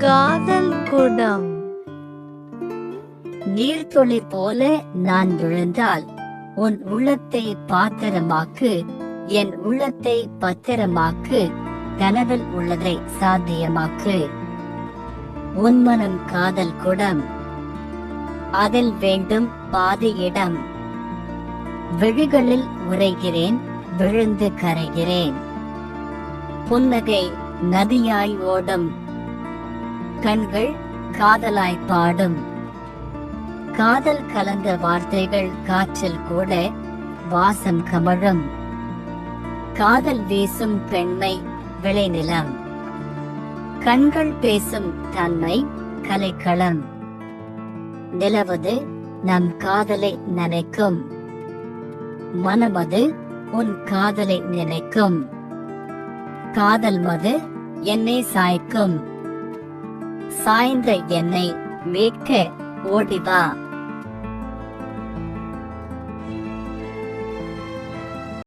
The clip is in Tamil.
காதல் குடம் நீர்த்துளி போல நான் விழுந்தால் உன் உள்ளத்தை பாத்திரமாக்கு என் உள்ளத்தை பத்திரமாக்கு கனவில் உள்ளதை சாத்தியமாக்கு. உன்மனம் காதல் குடம். அதில் வேண்டும் பாதி இடம். விழிகளில் உரைகிறேன் விழுந்து கரைகிறேன். புன்னகை நதியாய் ஓடும். கண்கள் காதலாய் பாடும். காதல் கலந்த வார்த்தைகள் காற்றில் கூட வாசம் கமழும். காதல் வீசும் பெண்மை விளைநிலம். கண்கள் பேசும் தன்மை கலைக்களம். நிலவது நம் காதலை நினைக்கும். மனமது உன் காதலை நினைக்கும். காதல் மது என்னை சாய்க்கும். சாய்ந்த என்னை மீட்க ஓடிவா.